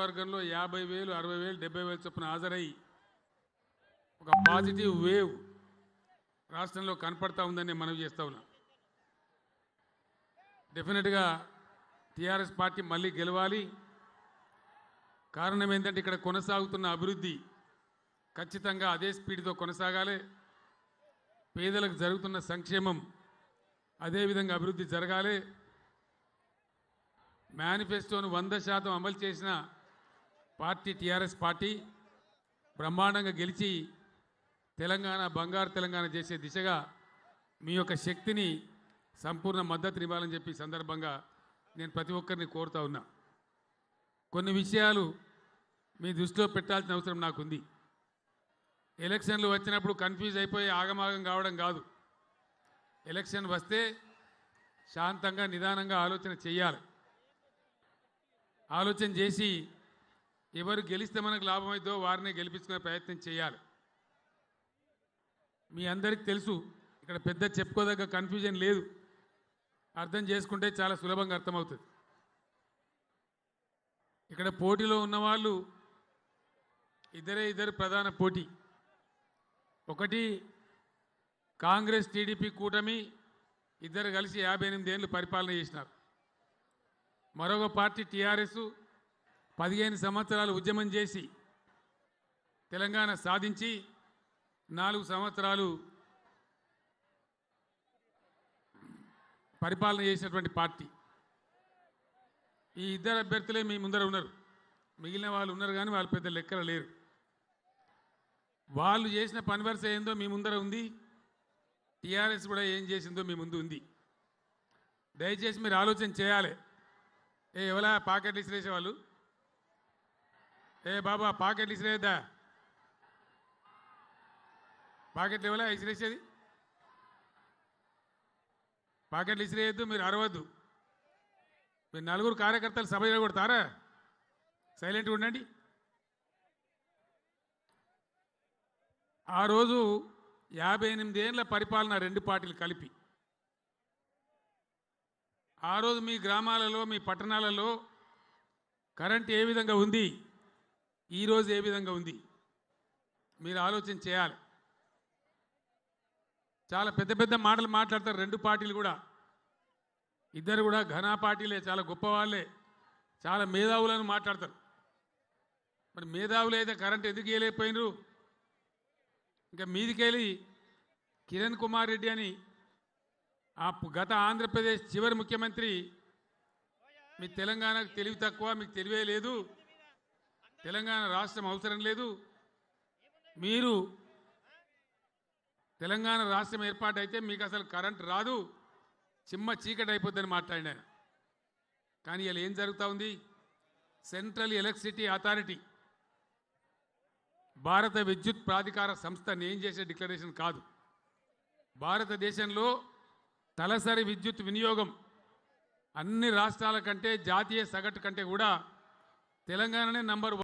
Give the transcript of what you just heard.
వర్గంలో యాభై వేలు అరవై వేలు డెబ్బై వేలు చొప్పున హాజరై ఒక పాజిటివ్ వేవ్ రాష్ట్రంలో కనపడతా ఉందని మనం చేస్తా ఉన్నా. డెఫినెట్గా టీఆర్ఎస్ పార్టీ మళ్ళీ గెలవాలి. కారణం ఏంటంటే ఇక్కడ కొనసాగుతున్న అభివృద్ధి ఖచ్చితంగా అదే స్పీడ్తో కొనసాగాలి. పేదలకు జరుగుతున్న సంక్షేమం అదేవిధంగా అభివృద్ధి జరగాలి. మేనిఫెస్టోను వంద శాతం అమలు చేసిన పార్టీ టీఆర్ఎస్ పార్టీ బ్రహ్మాండంగా గెలిచి తెలంగాణ బంగారు తెలంగాణ చేసే దిశగా మీ యొక్క శక్తిని సంపూర్ణ మద్దతు ఇవ్వాలని చెప్పి సందర్భంగా నేను ప్రతి ఒక్కరిని కోరుతా ఉన్నా. కొన్ని విషయాలు మీ దృష్టిలో పెట్టాల్సిన అవసరం నాకుంది. ఎలక్షన్లు వచ్చినప్పుడు కన్ఫ్యూజ్ అయిపోయి ఆగమాగం కావడం కాదు. ఎలక్షన్ వస్తే శాంతంగా నిదానంగా ఆలోచన చేయాలి. ఆలోచన చేసి ఎవరు గెలిస్తే మనకు లాభం అవుతుందో వారినే గెలిపించుకునే ప్రయత్నం చేయాలి. మీ అందరికీ తెలుసు ఇక్కడ పెద్ద చెప్పుకోదగ్గ కన్ఫ్యూజన్ లేదు. అర్థం చేసుకుంటే చాలా సులభంగా అర్థమవుతుంది. ఇక్కడ పోటీలో ఉన్నవాళ్ళు ఇద్దరే ఇద్దరు ప్రధాన పోటీ. ఒకటి కాంగ్రెస్ టీడీపీ కూటమి ఇద్దరు కలిసి యాభై ఎనిమిది ఏళ్ళు పరిపాలన చేసినారు. మరొక పార్టీ టీఆర్ఎస్ పదిహేను సంవత్సరాలు ఉద్యమం చేసి తెలంగాణ సాధించి నాలుగు సంవత్సరాలు పరిపాలన చేసినటువంటి పార్టీ. ఈ ఇద్దరు అభ్యర్థులే మీ ముందర ఉన్నారు. మిగిలిన వాళ్ళు ఉన్నారు కానీ వాళ్ళు పెద్ద లెక్కల లేరు. వాళ్ళు చేసిన పని వరుస ఏందో మీ ముందర ఉంది. టీఆర్ఎస్ కూడా ఏం చేసిందో మీ ముందు ఉంది. దయచేసి మీరు ఆలోచన చేయాలి. ఏ ఎవలా పాకెట్లు ఇసిరేసే వాళ్ళు ఏ బాబా పాకెట్లు ఇసిరేద్దా పాకెట్లు ఇవ్వలే ఇసిరేసేది. పాకెట్లు ఇసిరేయద్దు మీరు అరవద్దు. మీరు నలుగురు కార్యకర్తలు సభ కొడతారా సైలెంట్గా ఉండండి. ఆ రోజు యాభై ఎనిమిది ఏళ్ళ పరిపాలన రెండు పార్టీలు కలిపి. ఆ రోజు మీ గ్రామాలలో మీ పట్టణాలలో కరెంట్ ఏ విధంగా ఉంది? ఈరోజు ఏ విధంగా ఉంది? మీరు ఆలోచన చేయాలి. చాలా పెద్ద పెద్ద మాటలు మాట్లాడతారు రెండు పార్టీలు కూడా. ఇద్దరు కూడా ఘనా పార్టీలే చాలా గొప్ప వాళ్ళే చాలా మేధావులను మాట్లాడతారు. మరి మేధావులు అయితే కరెంట్ ఎందుకు వేయలేకపోయినరు ఇంకా మీదికెళ్ళి కిరణ్ కుమార్ రెడ్డి అని ఆ గత ఆంధ్రప్రదేశ్ చివరి ముఖ్యమంత్రి. మీ తెలంగాణకు తెలివి తక్కువ మీకు తెలివే లేదు. తెలంగాణ రాష్ట్రం అవసరం లేదు. మీరు తెలంగాణ రాష్ట్రం ఏర్పాటైతే మీకు అసలు కరెంట్ రాదు. చిమ్మ చీకటి అయిపోద్దని మాట్లాడిన. కానీ ఇలా ఏం జరుగుతూ ఉంది? సెంట్రల్ ఎలక్ట్రిసిటీ అథారిటీ భారత విద్యుత్ ప్రాధికార సంస్థ నేను చేసే డిక్లరేషన్ కాదు. భారతదేశంలో తలసరి విద్యుత్ వినియోగం అన్ని రాష్ట్రాల కంటే జాతీయ సగటు కంటే కూడా తెలంగాణనే నంబర్